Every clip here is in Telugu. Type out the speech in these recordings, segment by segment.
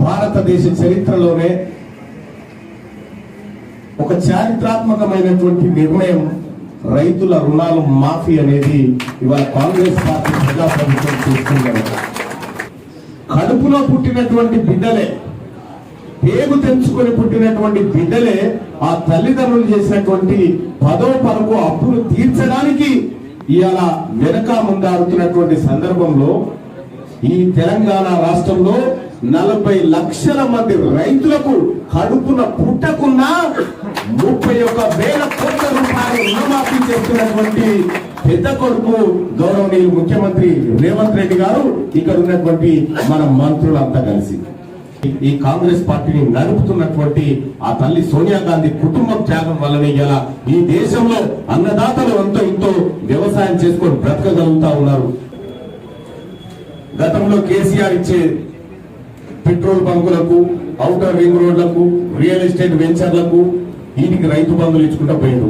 భారతదేశ చరిత్రలోనే ఒక చారిత్రాత్మకమైనటువంటి నిర్ణయం రైతుల రుణాలు మాఫీ అనేది ఇవాళ కాంగ్రెస్ పార్టీ ప్రజాప్రభుత్వం చేస్తున్నారు కడుపులో పుట్టినటువంటి బిడ్డలే పేగు తెంచుకొని పుట్టినటువంటి బిడ్డలే ఆ తల్లిదండ్రులు చేసినటువంటి పదో పరకు అప్పులు తీర్చడానికి ఇవాళ వెనక ముందాడుతున్నటువంటి సందర్భంలో ఈ తెలంగాణ రాష్ట్రంలో నలభై లక్షల మంది రైతులకు కడుపున పుట్టకున్న ముప్పై ఒక్క వేల కోట్ల రూపాయలు రుణమాఫీ చేస్తున్నటువంటి పెద్ద కొడుకు గౌరవనీయులు ముఖ్యమంత్రి రేవంత్ రెడ్డి గారు ఇక్కడ ఉన్నటువంటి మన మంత్రులంతా కలిసి. ఈ కాంగ్రెస్ పార్టీని నడుపుతున్నటువంటి ఆ తల్లి సోనియా గాంధీ కుటుంబం త్యాగం వల్లనే ఇలా ఈ దేశంలో అన్నదాతలు ఎంతో ఇంతో వ్యవసాయం చేసుకొని బ్రతకగలుగుతా ఉన్నారు. గతంలో కేసీఆర్ ఇచ్చే పెట్రోల్ బంకులకు అవుటర్ రింగ్ రోడ్లకు రియల్ ఎస్టేట్ వెంచర్లకు వీటికి రైతు బంధువులు ఇచ్చుకుంటా పోయిండు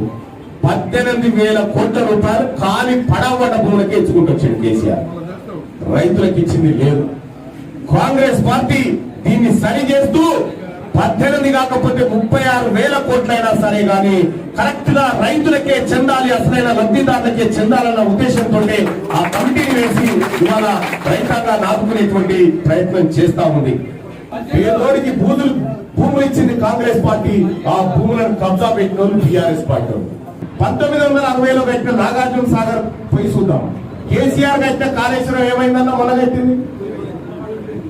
పద్దెనిమిది వేల కోట్ల రూపాయలు ఖాళీ పడవట భూములకే ఇచ్చుకుంటూ వచ్చాడు కేసీఆర్. రైతులకు ఇచ్చింది లేదు. కాంగ్రెస్ పార్టీ దీన్ని సరి చేస్తూ పద్దెనిమిది కాకపోతే ముప్పై ఆరు వేల కోట్లైనా సరే కానీ కరెక్ట్గా రైతులకే చెందాలి అసలైన లబ్ధిదారులకే చెందాలన్న ఉద్దేశంతో ఆ కమిటీని వేసి ఇవాళ రైతాంగాన్ని ఆదుకునేటువంటి ప్రయత్నం చేస్తా ఉంది. పేదోడికి భూములు భూములు ఇచ్చింది కాంగ్రెస్ పార్టీ ఆ భూములను కబ్జా పెట్టిన వాళ్ళు టీఆర్ఎస్ పార్టీ పంతొమ్మిది వందల అరవైలో పెట్టిన నాగార్జున సాగర్ పోయి చూద్దాం. కేసీఆర్ కట్టిన కాళేశ్వరం ఏమైందన్న మొన్న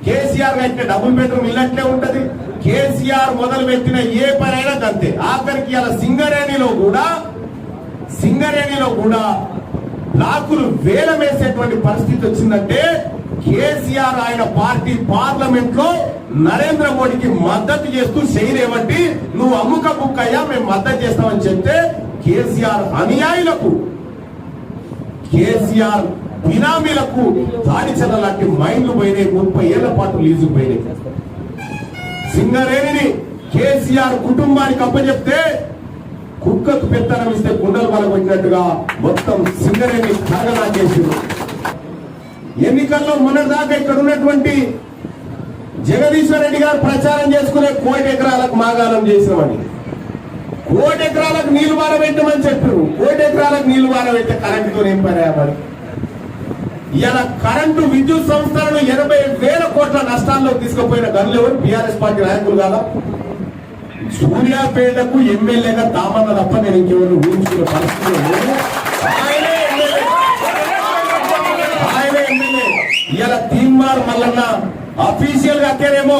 కేసీఆర్ కట్టిన డబుల్ బెడ్రూమ్ ఇల్లట్లే ఉంటది. కేసీఆర్ మొదలు పెట్టిన ఏ పనైనా అంతే ఆఖరికి ఇలా సింగరేణిలో కూడా సింగరేణిలో కూడా లాకులు వేలం వేసేటువంటి పరిస్థితి వచ్చిందంటే కేసీఆర్ ఆయన పార్టీ పార్లమెంట్లో నరేంద్ర మోడీకి మద్దతు చేస్తూ చేయలేబట్టి నువ్వు అమ్ముక బుక్ అయ్యా మేము మద్దతు చేస్తామని చెప్తే కేసీఆర్ అనుయాయులకు కేసీఆర్ బినామీలకు దాడిచల లాంటి మైండ్లు పోయినాయి. ముప్పై ఏళ్ళ పాటు లీజు పోయినాయి. సింగరేణిని కేసీఆర్ కుటుంబానికి అప్పచెప్తే కుక్కకు పెత్తనం ఇస్తే గుండెలు బలపడినట్టుగా మొత్తం సింగరేణి తరగనా చేసింది. ఎన్నికల్లో మొన్నటిదాకా ఇక్కడ ఉన్నటువంటి జగదీశ్వర్ రెడ్డి గారు ప్రచారం చేసుకునే కోటి ఎకరాలకు మాగాణం చేసినవని కోటి ఎకరాలకు నీళ్ళు బారబెట్టమని చెప్పారు. కోటి ఎకరాలకు నీళ్ళు బారబెట్టే కరెంటుతో ఏం పని ఇలా కరెంటు విద్యుత్ సంస్థలను ఎనభై వేల కోట్ల నష్టాల్లో తీసుకుపోయిన గనులు ఎవరు? బీఆర్ఎస్ పార్టీ నాయకులు కాదా? సూర్యాపేటకు ఎమ్మెల్యేగా తామన్న తప్ప నేను ఇంకెవరు ఊహించుకునే పరిస్థితి లేదు. ఆయనే ఆయనే ఇలా తీన్మార్ మల్లన్న అఫీషియల్గా అక్కేనేమో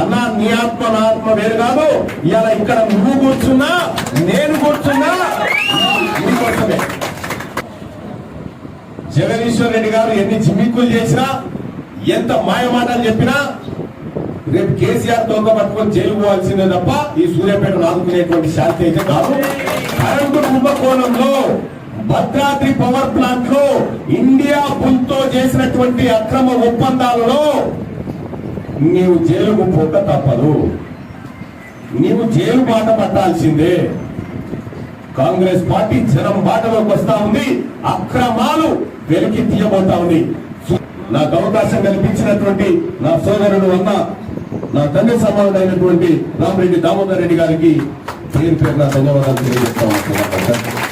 అన్న నీ ఆత్మ నా ఆత్మ వేరు కాదు. ఇలా ఇక్కడ నువ్వు కూర్చున్నా నేను కూర్చున్నా ఇది కోసమే. జగదీశ్వర్ రెడ్డి గారు ఎన్ని జిమ్మిక్కులు చేసినా ఎంత మాయమాటలు చెప్పినా రేపు కేసీఆర్ తోక పట్టుకొని జైలు పోవాల్సిందే తప్ప ఈ సూర్యాపేట ఆదుకునేటువంటి శాంతి అయితే కాదు. కరెంటు కుంభకోణంలో భద్రాద్రి పవర్ ప్లాంట్లో ఇండియా బుల్తో చేసినటువంటి అక్రమ ఒప్పందాలలో నీవు జైలుకు పోక తప్పదు. నీవు జైలు బాట పట్టాల్సిందే. కాంగ్రెస్ పార్టీ జనం బాటలోకి వస్తా ఉంది. అక్రమాలు వెలికి తీయబోతా ఉంది. నాకు అవకాశం కల్పించినటువంటి నా సోదరుడు అన్న నా తండ్రి సమానుడైనటువంటి రామరెడ్డి దామోదర్ రెడ్డి గారికి పేరు పేరున నా ధన్యవాదాలు తెలియజేస్తా ఉంటున్నాను